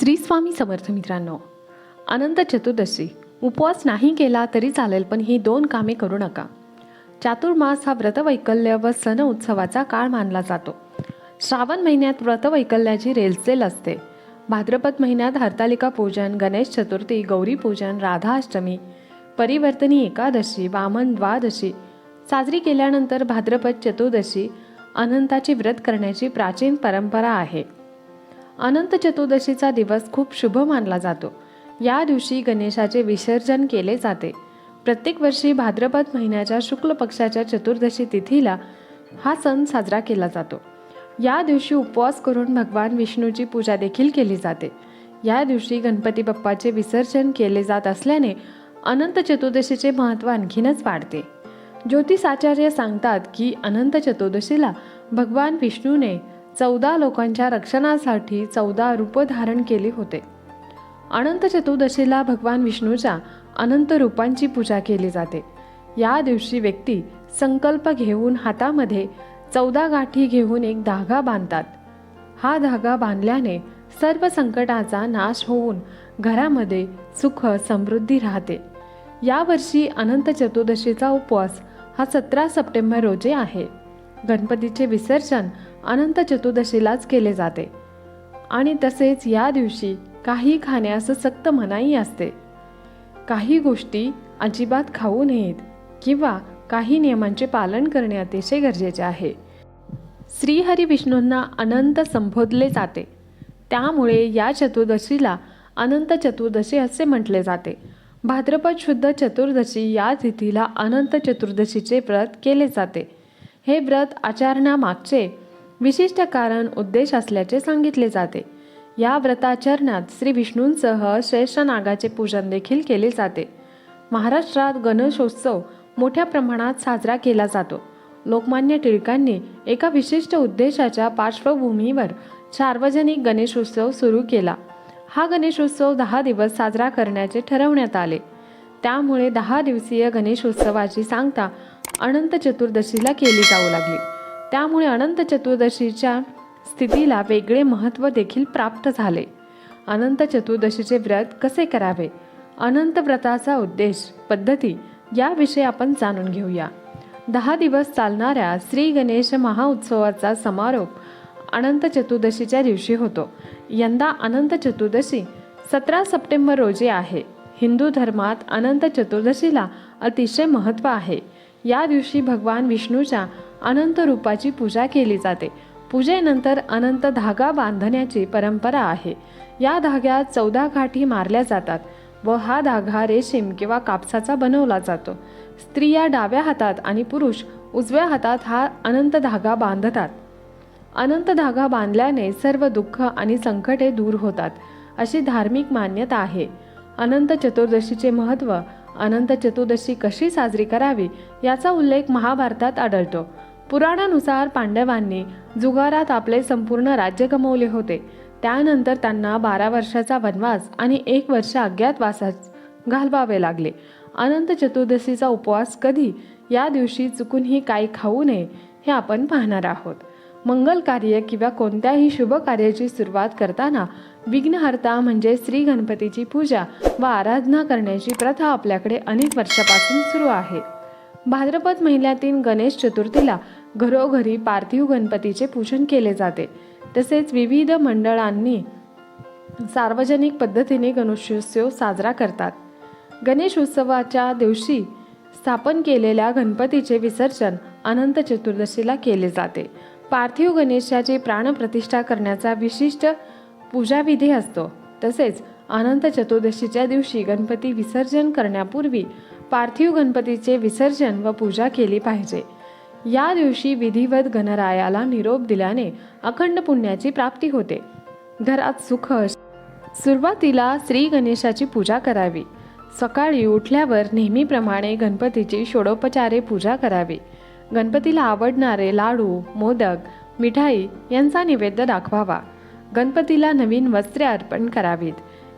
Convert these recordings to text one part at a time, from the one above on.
श्री स्वामी समर्थ मित्रांनो अनंत चतुर्दशी. उपवास नाही केला तरी चालेल पण ही दोन कामे करू नका. चातुर्मास हा व्रतवैकल्य व सण उत्सवाचा काळ मानला जातो. श्रावण महिन्यात व्रतवैकल्याची रेलचेल असते. भाद्रपद महिन्यात हरतालिका पूजन गणेश चतुर्थी गौरी पूजन राधाअष्टमी परिवर्तनी एकादशी वामन द्वादशी. साजरी केल्यानंतर भाद्रपद चतुर्दशी अनंताची व्रत करण्याची प्राचीन परंपरा आहे. अनंत चतुर्दशीचा दिवस खूप शुभ मानला जातो. या दिवशी गणेशाचे विसर्जन केले जाते. प्रत्येक वर्षी भाद्रपद महिन्याच्या शुक्ल पक्षाच्या चतुर्दशी तिथीला हा सण साजरा केला जातो. या दिवशी उपवास करून भगवान विष्णूची पूजा देखील केली जाते. या दिवशी गणपती बाप्पाचे विसर्जन केले जात असल्याने अनंत चतुर्दशीचे महत्त्व आणखीनच वाढते. ज्योतिषाचार्य सांगतात की अनंत चतुर्दशीला भगवान विष्णूने चौदा लोकांच्या रक्षणासाठी चौदा रूप धारण केले होते. अनंत चतुर्दशीला भगवान विष्णूच्या अनंत रूपांची पूजा केली जाते. या दिवशी व्यक्ती संकल्प घेऊन हातामध्ये चौदा गाठी घेऊन एक धागा बांधतात. हा धागा बांधल्याने सर्व संकटाचा नाश होऊन घरामध्ये सुख समृद्धी राहते. यावर्षी अनंत चतुर्दशीचा उपवास हा सतरा सप्टेंबर रोजी आहे. गणपतीचे विसर्जन अनंत चतुर्दशीलाच केले जाते. आणि तसेच या दिवशी काही खाण्यास सक्त मनाई असते. काही गोष्टी अजिबात खाऊ नयेत किंवा काही नियमांचे पालन करणे अतिशय गरजेचे आहे. श्रीहरी विष्णूंना अनंत संबोधले जाते. त्यामुळे या चतुर्दशीला अनंत चतुर्दशी असे म्हटले जाते. भाद्रपद शुद्ध चतुर्दशी या तिथीला अनंत चतुर्दशीचे व्रत केले जाते. हे व्रत आचरणामागचे विशिष्ट कारण उद्देश असल्याचे सांगितले जाते. या व्रताचरणात श्री विष्णूंसह श्रेष्ठ नागाचे पूजन देखील केले जाते. महाराष्ट्रात गणेशोत्सव मोठ्या प्रमाणात साजरा केला जातो. लोकमान्य टिळकांनी एका विशिष्ट उद्देशाच्या पार्श्वभूमीवर सार्वजनिक गणेशोत्सव सुरू केला. हा गणेशोत्सव दहा दिवस साजरा करण्याचे ठरवण्यात आले. त्यामुळे दहा दिवसीय गणेशोत्सवाची सांगता अनंत चतुर्दशीला केली जाऊ लागली. त्यामुळे अनंत चतुर्दशीच्या स्थितीला वेगळे महत्त्व देखील प्राप्त झाले. अनंत चतुर्दशीचे व्रत कसे करावे? अनंत व्रताचा उद्देश पद्धती याविषयी आपण जाणून घेऊया. दहा दिवस चालणाऱ्या श्री गणेश महाउत्सवाचा समारोप अनंत चतुर्दशीच्या दिवशी होतो. यंदा अनंत चतुर्दशी सतरा सप्टेंबर रोजी आहे. हिंदू धर्मात अनंत चतुर्दशीला अतिशय महत्त्व आहे. या दिवशी भगवान विष्णूच्या अनंत रूपाची पूजा केली जाते. पूजेनंतर अनंत धागा बांधण्याची परंपरा आहे. या धाग्यात चौदा गाठी मारल्या जातात व हा धागा रेशीम किंवा कापसाचा बनवला जातो. स्त्रिया डाव्या हातात आणि पुरुष उजव्या हातात हा अनंत धागा बांधतात. अनंत धागा बांधल्याने सर्व दुःख आणि संकटे दूर होतात अशी धार्मिक मान्यता आहे. अनंत चतुर्दशीचे महत्त्व अनंत चतुर्दशी कशी साजरी करावी याचा उल्लेख महाभारतात आढळतो. पुराणानुसार पांडवांनी जुगारात आपले संपूर्ण राज्य गमवले होते. त्यानंतर त्यांना बारा वर्षाचा वनवास आणि एक वर्ष अज्ञातवासात घालवावे लागले. अनंत चतुर्दशीचा उपवास कधी? या दिवशी चुकूनही काही खाऊ नये हे आपण पाहणार आहोत. मंगल कार्य किंवा कोणत्याही शुभ कार्याची सुरुवात करताना विघ्नहर्ता म्हणजे श्री गणपतीची पूजा व आराधना करण्याची प्रथा आपल्याकडे अनेक वर्षापासून सुरू आहे. भाद्रपद महिन्यातील गणेश चतुर्थीला घरोघरी पार्थिव गणपतीचे पूजन केले जाते. तसेच विविध मंडळांनी सार्वजनिक पद्धतीने गणेशोत्सव साजरा करतात. गणेश उत्सवाच्या दिवशी स्थापन केलेल्या गणपतीचे विसर्जन अनंत चतुर्दशीला केले जाते. पार्थिव गणेशाची प्राणप्रतिष्ठा करण्याचा विशिष्ट पूजाविधी असतो. तसेच अनंत चतुर्दशीच्या दिवशी गणपती विसर्जन करण्यापूर्वी पार्थिव गणपतीचे विसर्जन व पूजा केली पाहिजे. या दिवशी विधिवत गणरायाला निरोप दिल्याने अखंड पुण्याची प्राप्ती होते. घरात सुख सुरुवातीला श्री गणेशाची पूजा करावी. सकाळी उठल्यावर नेहमीप्रमाणे गणपतीची षोडोपचारे पूजा करावी. गणपतीला आवडणारे लाडू मोदक मिठाई यांचा निवेद्य दाखवावा. गणपतीला नवीन वस्त्रे अर्पण करावीत.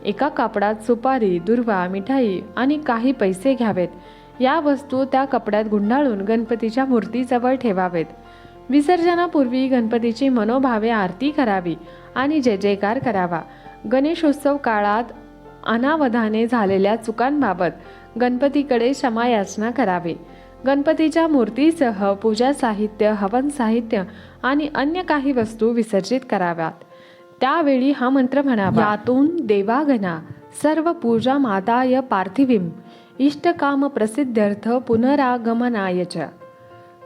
एका कापडात सुपारी दुर्वा मिठाई आणि काही पैसे घ्यावेत. या वस्तू त्या कपड्यात गुंडाळून गणपतीच्या मूर्तीजवळ ठेवावेत. विसर्जनापूर्वी गणपतीची मनोभावे आरती करावी आणि जय जयकार करावा. गणेशोत्सव काळात अनावधाने झालेल्या चुकांबाबत गणपतीकडे क्षमायाचना करावी. गणपतीच्या मूर्तीसह पूजा साहित्य हवन साहित्य आणि अन्य काही वस्तू विसर्जित कराव्यात. त्यावेळी हा मंत्र म्हणावा. यातून देवागणा सर्व पूजा मादाय पार्थिवीम इष्टकाम प्रसिद्ध्यर्थ पुनरागमनाय च.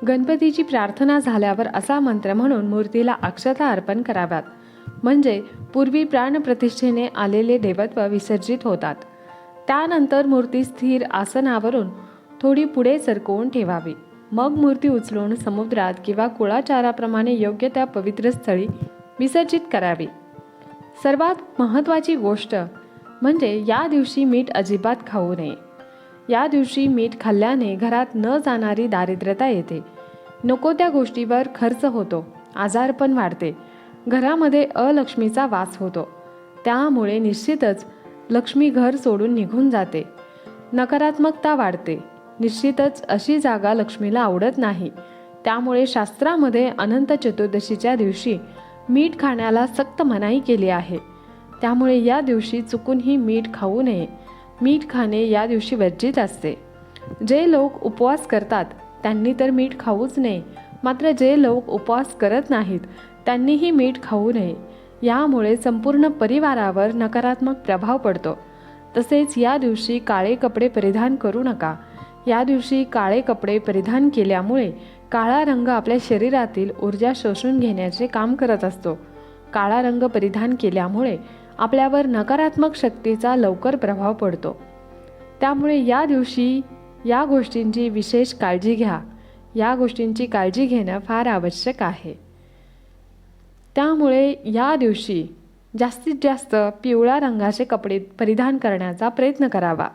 गणपतीची प्रार्थना झाल्यावर असा मंत्र म्हणून मूर्तीला अक्षता अर्पण कराव्यात. म्हणजे पूर्वी प्राणप्रतिष्ठेने आलेले देवत्व विसर्जित होतात. त्यानंतर मूर्ती स्थिर आसनावरून थोडी पुढे सरकवून ठेवावी. मग मूर्ती उचलून समुद्रात किंवा कुळाचाराप्रमाणे योग्य त्या पवित्र स्थळी विसर्जित करावी. सर्वात महत्त्वाची गोष्ट म्हणजे या दिवशी मीठ अजिबात खाऊ नये. या दिवशी मीठ खाल्ल्याने घरात न जाणारी दारिद्र्यता येते. नको त्या गोष्टीवर खर्च होतो आजारपण वाढते. घरामध्ये अलक्ष्मीचा वास होतो. त्यामुळे निश्चितच लक्ष्मी घर सोडून निघून जाते. नकारात्मकता वाढते. निश्चितच अशी जागा लक्ष्मीला आवडत नाही. त्यामुळे शास्त्रामध्ये अनंत चतुर्दशीच्या दिवशी मीठ खाण्याला सक्त मनाई केली आहे. त्यामुळे या दिवशी चुकूनही मीठ खाऊ नये. मीठ खाणे या दिवशी वर्जित असते. जे लोक उपवास करतात त्यांनी तर मीठ खाऊच नये. मात्र जे लोक उपवास करत नाहीत त्यांनीही मीठ खाऊ नये. यामुळे संपूर्ण परिवारावर नकारात्मक प्रभाव पडतो. तसेच या दिवशी काळे कपडे परिधान करू नका. या दिवशी काळे कपडे परिधान केल्यामुळे काळा रंग आपल्या शरीरातील ऊर्जा शोषून घेण्याचे काम करत असतो. काळा रंग परिधान केल्यामुळे आपल्यावर नकारात्मक शक्तीचा लवकर प्रभाव पडतो. त्यामुळे या दिवशी या गोष्टींची विशेष काळजी घ्या. या गोष्टींची काळजी घेणं फार आवश्यक आहे. त्यामुळे या दिवशी जास्तीत जास्त पिवळ्या रंगाचे कपडे परिधान करण्याचा प्रयत्न करावा.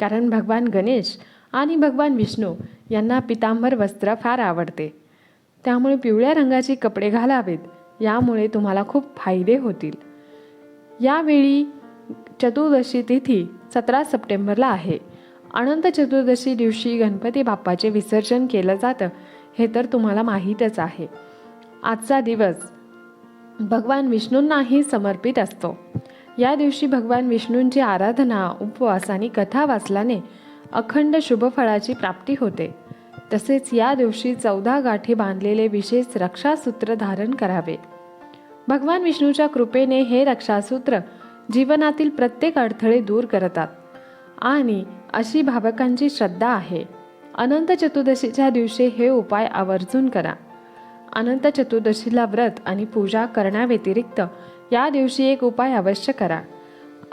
कारण भगवान गणेश आणि भगवान विष्णू यांना पितांबर वस्त्र फार आवडते. त्यामुळे पिवळ्या रंगाचे कपडे घालावेत यामुळे तुम्हाला खूप फायदे होतील. यावेळी चतुर्दशी तिथी सतरा सप्टेंबरला आहे. अनंत चतुर्दशी दिवशी गणपती बाप्पाचे विसर्जन केलं जातं हे तर तुम्हाला माहीतच आहे. आजचा दिवस भगवान विष्णूंनाही समर्पित असतो. या दिवशी भगवान विष्णूंची आराधना उपवास आणि कथा वाचल्याने अखंड शुभफळाची प्राप्ती होते. तसेच या दिवशी चौदा गाठी बांधलेले विशेष रक्षासूत्र धारण करावे. भगवान विष्णूच्या कृपेने हे रक्षासूत्र जीवनातील प्रत्येक अडथळे दूर करतात. आणि अशी भावकांची श्रद्धा आहे. अनंत चतुर्दशीच्या दिवशी हे उपाय आवर्जून करा. अनंत चतुर्दशीला व्रत आणि पूजा करण्याव्यतिरिक्त या दिवशी एक उपाय अवश्य करा.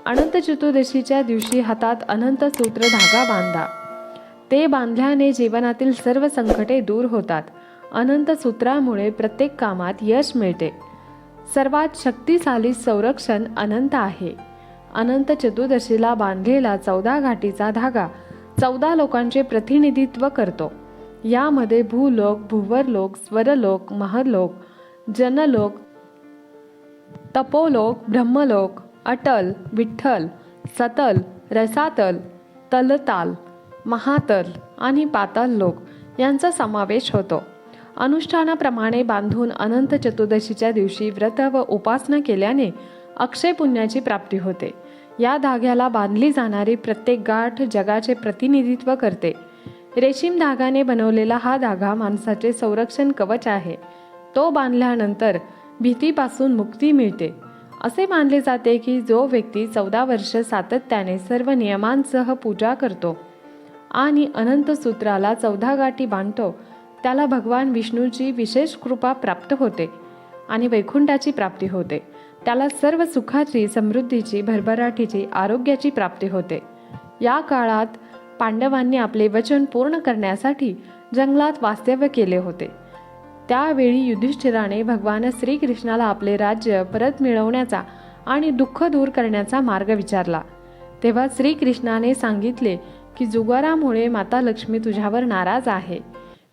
अनंत चतुर्दशीच्या दिवशी हातात अनंत सूत्र धागा बांधा. ते बांधल्याने जीवनातील सर्व संकटे दूर होतात. अनंत सूत्रामुळे प्रत्येक कामात यश मिळते. सर्वात शक्तिशाली संरक्षण अनंत आहे. अनंत चतुर्दशीला बांधलेला चौदा घाटीचा धागा चौदा लोकांचे प्रतिनिधित्व करतो. यामध्ये भूलोक भूवरलोक स्वरलोक महरलोक जनलोक तपोलोक ब्रह्मलोक अटल विठ्ठल सतल रसातल तलताल महातल आणि पाताल लोक यांचा समावेश होतो. अनुष्ठानाप्रमाणे बांधून अनंत चतुर्दशीच्या दिवशी व्रत व उपासना केल्याने अक्षय पुण्याची प्राप्ती होते. या धाग्याला बांधली जाणारी प्रत्येक गाठ जगाचे प्रतिनिधित्व करते. रेशीम धागाने बनवलेला हा धागा माणसाचे संरक्षण कवच आहे. तो बांधल्यानंतर भीतीपासून मुक्ती मिळते. असे मानले जाते की जो व्यक्ती चौदा वर्ष सातत्याने सर्व नियमांसह पूजा करतो आणि अनंत सूत्राला चौदा गाठी बांधतो त्याला भगवान विष्णूची विशेष कृपा प्राप्त होते आणि वैकुंठाची प्राप्ती होते. त्याला सर्व सुखाची समृद्धीची भरभराटीची आरोग्याची प्राप्ती होते. या काळात पांडवांनी आपले वचन पूर्ण करण्यासाठी जंगलात वास्तव्य केले होते. त्यावेळी युधिष्ठिराने भगवान श्रीकृष्णाला आपले राज्य परत मिळवण्याचा आणि दुःख दूर करण्याचा मार्ग विचारला. तेव्हा श्रीकृष्णाने सांगितले की जुगारामुळे माता लक्ष्मी तुझ्यावर नाराज आहे.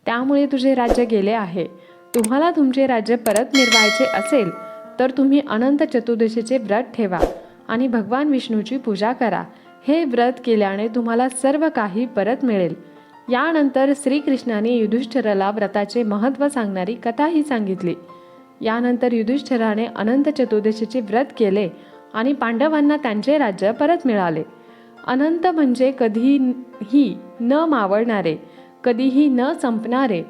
त्यामुळे तुझे राज्य गेले आहे. तुम्हाला तुमचे राज्य परत मिळवायचे असेल तर तुम्ही अनंत चतुर्दशीचे व्रत ठेवा आणि भगवान विष्णूची पूजा करा. हे व्रत केल्याने तुम्हाला सर्व काही परत मिळेल. यानंतर श्रीकृष्णाने युधिष्ठिराला व्रताचे महत्त्व सांगणारी कथाही सांगितली. यानंतर युधिष्ठिराने अनंत चतुर्दशीचे व्रत केले आणि पांडवांना त्यांचे राज्य परत मिळाले. अनंत म्हणजे कधीही न मावळणारे कधीही न संपणारे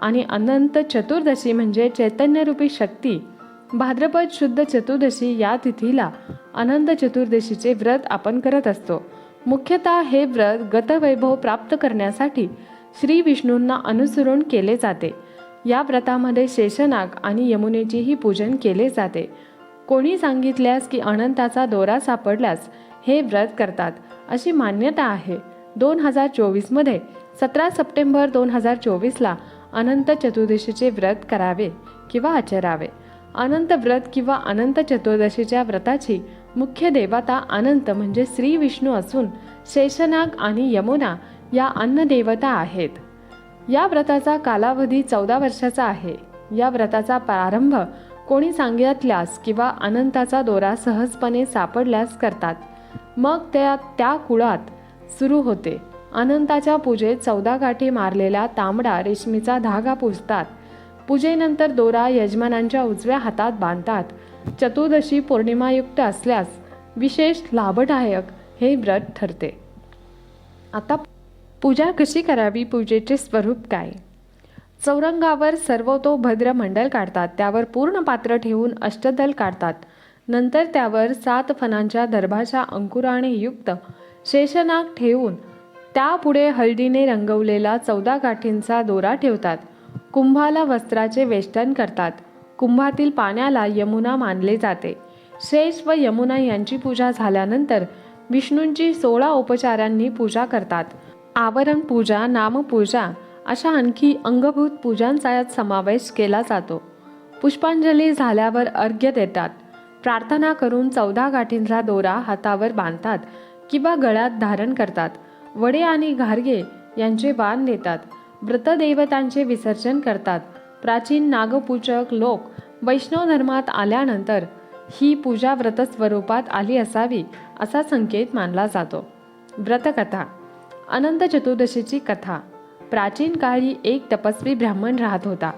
आणि अनंत चतुर्दशी म्हणजे चैतन्यरूपी शक्ती. भाद्रपद शुद्ध चतुर्दशी या तिथीला अनंत चतुर्दशीचे व्रत आपण करत असतो. मुख्यतः हे व्रत गतवैभव प्राप्त करण्यासाठी श्री विष्णूंना अनुसरून केले जाते. या व्रतामध्ये शेषनाग आणि यमुनेचेही पूजन केले जाते. कोणी सांगितल्यास की अनंताचा दोरा सापडल्यास हे व्रत करतात अशी मान्यता आहे. दोन हजार चोवीसमध्ये सतरा सप्टेंबर दोन हजार चोवीसला अनंत चतुर्दशीचे व्रत करावे किंवा आचरावे. अनंत व्रत किंवा अनंत चतुर्दशीच्या व्रताची मुख्य देवता अनंत म्हणजे श्री विष्णू असून शेषनाग आणि यमुना या अन्नदेवता आहेत. या व्रताचा कालावधी चौदा वर्षाचा आहे. या व्रताचा प्रारंभ कोणी सांगितल्यास किंवा अनंताचा दोरा सहजपणे सापडल्यास करतात. मग त्या त्या कुळात सुरू होते. अनंताच्या पूजेत चौदा गाठी मारलेला तांबडा रेशमीचा धागा पुजतात पूजेनंतर दोरा यजमानांच्या उजव्या हातात बांधतात. चतुर्दशी पौर्णिमायुक्त असल्यास विशेष लाभदायक हे व्रत ठरते. आता पूजा कशी करावी? पूजेचे स्वरूप काय? चौरंगावर सर्वतोभद्र मंडल काढतात त्यावर पूर्ण पात्र ठेवून अष्टदल काढतात. नंतर त्यावर सात फणांच्या दर्भाच्या अंकुराने युक्त शेषनाग ठेवून त्यापुढे हळदीने रंगवलेला चौदा गाठींचा दोरा ठेवतात. कुंभाला वस्त्राचे वेष्टन करतात. कुंभातील पाण्याला यमुना मानले जाते. शेष व यमुना यांची पूजा झाल्यानंतर विष्णूंची सोळा उपचारांनी पूजा करतात. आवरण पूजा नामपूजा अशा आणखी अंगभूत पूजांचा यात समावेश केला जातो. पुष्पांजली झाल्यावर अर्घ्य देतात. प्रार्थना करून चौदा गाठींचा दोरा हातावर बांधतात किंवा गळ्यात धारण करतात. वडे आणि घारगे यांचे वाण देतात व्रतदेवतांचे विसर्जन करतात. प्राचीन नागपूजक लोक वैष्णव धर्मात आल्यानंतर ही पूजा व्रत स्वरूपात आली असावी असा संकेत मानला जातो. व्रतकथा अनंत चतुर्दशीची कथा प्राचीन काळी एक तपस्वी ब्राह्मण राहत होता.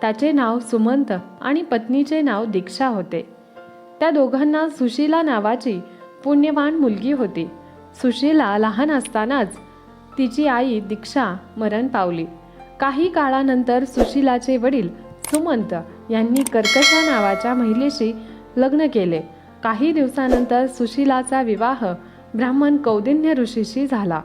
त्याचे नाव सुमंत आणि पत्नीचे नाव दीक्षा होते. त्या दोघांना सुशीला नावाची पुण्यवान मुलगी होती. सुशीला लहान असतानाच तिची आई दीक्षा मरण पावली. काही काळानंतर सुशीलाचे वडील सुमंत यांनी कर्कशा नावाच्या महिलेशी लग्न केले. काही दिवसानंतर सुशीलाचा विवाह ब्राह्मण कौदिन्य ऋषीशी झाला.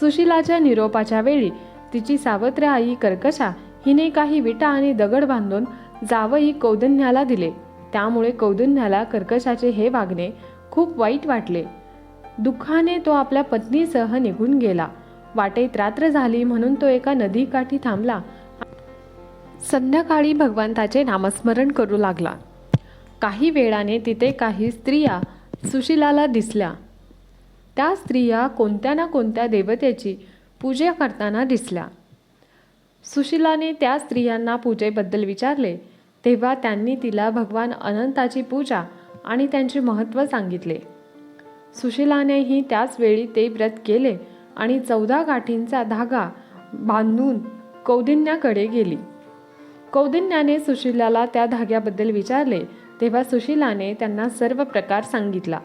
सुशीलाच्या निरोपाच्या वेळी तिची सावत्र आई कर्कशा हिने काही विटा आणि दगड बांधून जावई कौदन्याला दिले. त्यामुळे कौदन्याला कर्कशाचे हे वागणे खूप वाईट वाटले. दुःखाने तो आपल्या पत्नीसह निघून गेला. वाटेत रात्र झाली म्हणून तो एका नदीकाठी थांबला. संध्याकाळी भगवंताचे नामस्मरण करू लागला. काही वेळाने तिथे काही स्त्रिया सुशिलाला दिसल्या. त्या स्त्रिया कोणत्या ना कोणत्या देवतेची पूजा करताना दिसल्या. सुशिलाने त्या स्त्रियांना पूजेबद्दल विचारले. तेव्हा त्यांनी तिला भगवान अनंताची पूजा आणि त्यांचे महत्त्व सांगितले. सुशिलानेही त्याच वेळी ते व्रत केले. आणि चौदा गाठींचा धागा बांधून कौदिन्याकडे गेली. कौदिन्याने सुशिलाला त्या धाग्याबद्दल विचारले तेव्हा सुशिलाने त्यांना सर्व प्रकार सांगितला.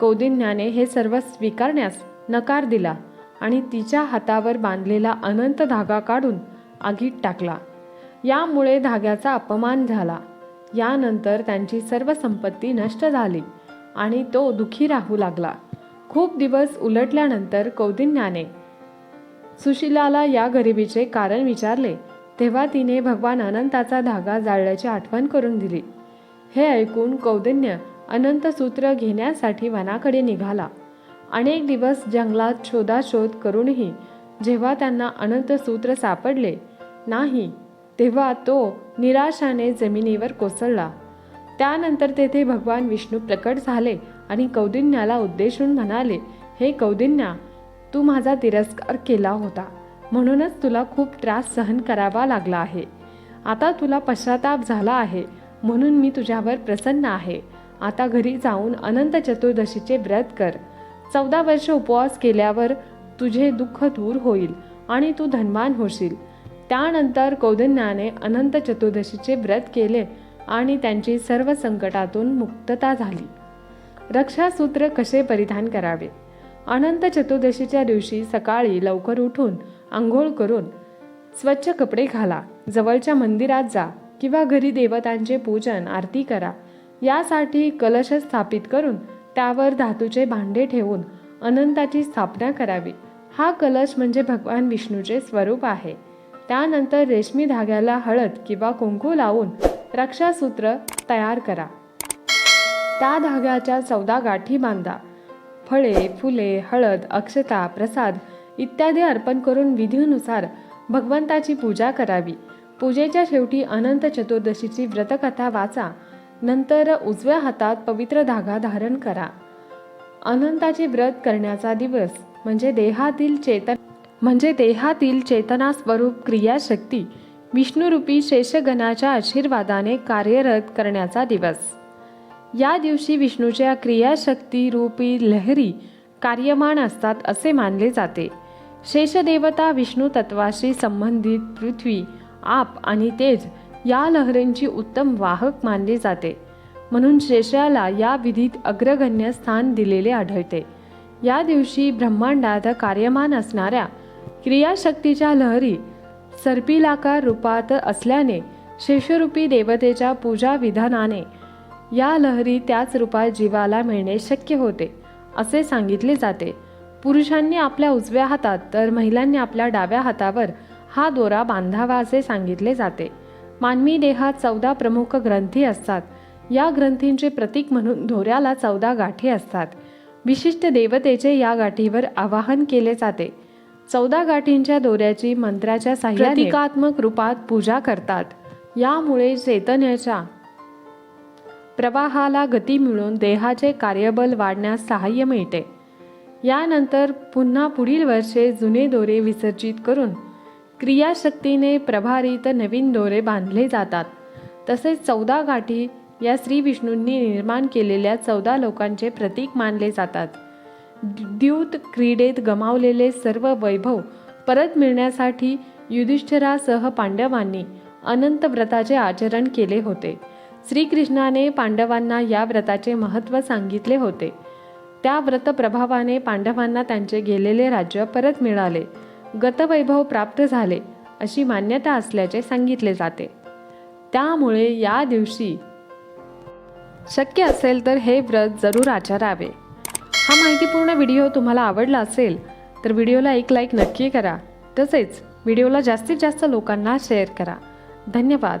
कौदिन्याने हे सर्व स्वीकारण्यास नकार दिला आणि तिच्या हातावर बांधलेला अनंत धागा काढून आगीत टाकला. यामुळे धाग्याचा अपमान झाला. यानंतर त्यांची सर्व संपत्ती नष्ट झाली आणि तो दुखी राहू लागला. खूप दिवस उलटल्यानंतर कौदिन्याने सुशिलाला या गरिबीचे कारण विचारले तेव्हा तिने भगवान अनंताचा धागा जाळल्याची आठवण करून दिली. हे ऐकून कौदिन्य अनंत सूत्र घेण्यासाठी वनाकडे निघाला. अनेक दिवस जंगलात शोधाशोध करूनही जेव्हा त्यांना अनंत सूत्र सापडले नाही तेव्हा तो निराशाने जमिनीवर कोसळला. त्यानंतर तेथे भगवान विष्णू प्रकट झाले आणि कौदिन्याला उद्देशून म्हणाले हे कौदिन्या तू माझा तिरस्कार केला होता. म्हणूनच तुला खूप त्रास सहन करावा लागला आहे. आता तुला पश्चाताप झाला आहे. म्हणून मी तुझ्यावर प्रसन्न आहे. आता घरी जाऊन अनंत चतुर्दशीचे व्रत कर. चौदा वर्ष उपवास केल्यावर तुझे दुःख दूर होईल आणि तू धनवान होशील. त्यानंतर कौदन्याने अनंत चतुर्दशीचे व्रत केले आणि त्यांची सर्व संकटातून मुक्तता झाली. रक्षासूत्र कसे परिधान करावे? अनंत चतुर्दशीच्या दिवशी सकाळी लवकर उठून आंघोळ करून स्वच्छ कपडे घाला जवळच्या मंदिरात जा किंवा घरी देवतांचे पूजन आरती करा. यासाठी कलश स्थापित करून त्यावर धातूचे भांडे ठेवून अनंताची स्थापना करावी. हा कलश म्हणजे भगवान विष्णूचे स्वरूप आहे. त्यानंतर रेशमी धाग्याला हळद किंवा कुंकू लावून रक्षासूत्र तयार करा. त्या धाग्याच्या चौदा गाठी बांधा. फळे फुले हळद अक्षता प्रसाद इत्यादी अर्पण करून विधीनुसार भगवंताची पूजा करावी. पूजेच्या शेवटी अनंत चतुर्दशीची व्रतकथा वाचा. नंतर उजव्या हातात पवित्र धागा धारण करा. अनंताचे व्रत करण्याचा दिवस म्हणजे देहातील चेतन म्हणजे देहातील चेतना स्वरूप क्रियाशक्ती. विष्णुरूपी शेषगणाच्या आशीर्वादाने कार्यरत करण्याचा दिवस. या दिवशी विष्णूच्या क्रियाशक्ती रूपी लहरी कार्यमान असतात असे मानले जाते. शेषदेवता विष्णू तत्वाशी संबंधित पृथ्वी आप आणि तेज या लहरींची उत्तम वाहक मानली जाते. म्हणून शेषाला या विधीत अग्रगण्य स्थान दिलेले आढळते. या दिवशी ब्रह्मांडात कार्यमान असणाऱ्या क्रियाशक्तीच्या लहरी सर्पिलाकार रूपात असल्याने शेषरूपी देवतेच्या पूजा विधानाने या लहरी त्याच रूपात जीवाला मिळणे शक्य होते असे सांगितले जाते. पुरुषांनी आपल्या उजव्या हातात तर महिलांनी आपल्या डाव्या हातावर हा दोरा बांधावा असे सांगितले जाते. मानवी देहात चौदा प्रमुख ग्रंथी असतात. या ग्रंथींचे प्रतीक म्हणून दोऱ्याला चौदा गाठी असतात. विशिष्ट देवतेचे या गाठीवर आवाहन केले जाते. चौदा गाठींच्या दोऱ्याची मंत्राच्या साह्याने प्रतिकात्मक रूपात पूजा करतात. यामुळे चैतन्याच्या प्रवाहाला गती मिळून देहाचे कार्यबल वाढण्यास सहाय्य मिळते. यानंतर पुन्हा पुढील वर्षे जुने दोरे विसर्जित करून क्रियाशक्तीने प्रभारित नवीन दोरे बांधले जातात. तसेच चौदा गाठी या श्री विष्णूंनी निर्माण केलेल्या चौदा लोकांचे प्रतीक मानले जातात. द्यूत क्रीडेत गमावलेले सर्व वैभव परत मिळण्यासाठी युधिष्ठिरासह पांडवांनी अनंत व्रताचे आचरण केले होते. श्रीकृष्णाने पांडवांना या व्रताचे महत्त्व सांगितले होते. त्या व्रत प्रभावाने पांडवांना त्यांचे गेलेले राज्य परत मिळाले. गतवैभव प्राप्त झाले अशी मान्यता असल्याचे सांगितले जाते. त्यामुळे या दिवशी शक्य असेल तर हे व्रत जरूर आचरावे. हा माहितीपूर्ण व्हिडिओ तुम्हाला आवडला असेल तर व्हिडिओला एक लाईक नक्की करा. तसेच व्हिडिओला जास्तीत जास्त लोकांना शेअर करा. धन्यवाद.